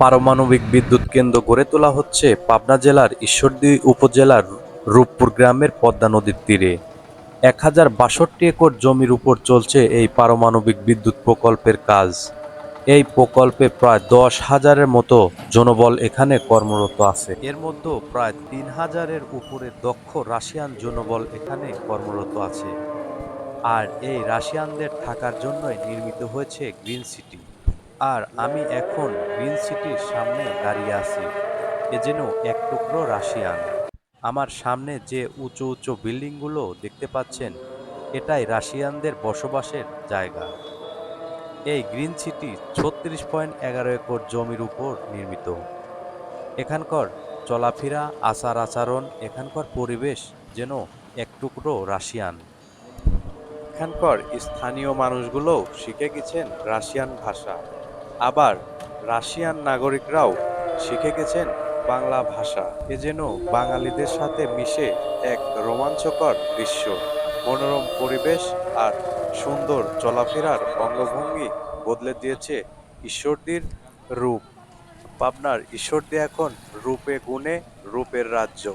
পারমাণবিক বিদ্যুৎ কেন্দ্র গড়ে তোলা হচ্ছে পাবনা জেলার ঈশ্বরদী উপজেলার রূপপুর গ্রামের পদ্মা নদীর তীরে। এক হাজার বাষট্টি একর জমির উপর চলছে এই পারমাণবিক বিদ্যুৎ প্রকল্পের কাজ। এই প্রকল্পে প্রায় দশ হাজারের মতো জনবল এখানে কর্মরত আছে। এর মধ্যে প্রায় তিন হাজারের উপরে দক্ষ রাশিয়ান জনবল এখানে কর্মরত আছে। আর এই রাশিয়ানদের থাকার জন্যই নির্মিত হয়েছে গ্রিন সিটি। আর আমি এখন গ্রিন সিটির সামনে দাঁড়িয়ে আছি, এ যেন এক টুকরো রাশিয়ান। আমার সামনে যে উঁচু উঁচু বিল্ডিংগুলো দেখতে পাচ্ছেন, এটাই রাশিয়ানদের বসবাসের জায়গা। এই গ্রিন সিটি ছত্রিশ পয়েন্ট এগারো একর জমির উপর নির্মিত। এখানকার চলাফেরা, আচার আচরণ, এখানকার পরিবেশ যেন এক টুকরো রাশিয়ান। এখানকার স্থানীয় মানুষগুলো শিখে গেছেন রাশিয়ান ভাষা। আবার রাশিয়ান নাগরিকরাও শিখে গেছেন বাংলা ভাষা। এ যেন বাঙালিদের সাথে মিশে এক রোমাঞ্চকর দৃশ্য। মনোরম পরিবেশ আর সুন্দর চলাফেরার অঙ্গভঙ্গি বদলে দিয়েছে ঈশ্বরদীর রূপ। পাবনার ঈশ্বরদী এখন রূপে গুণে রূপের রাজ্য।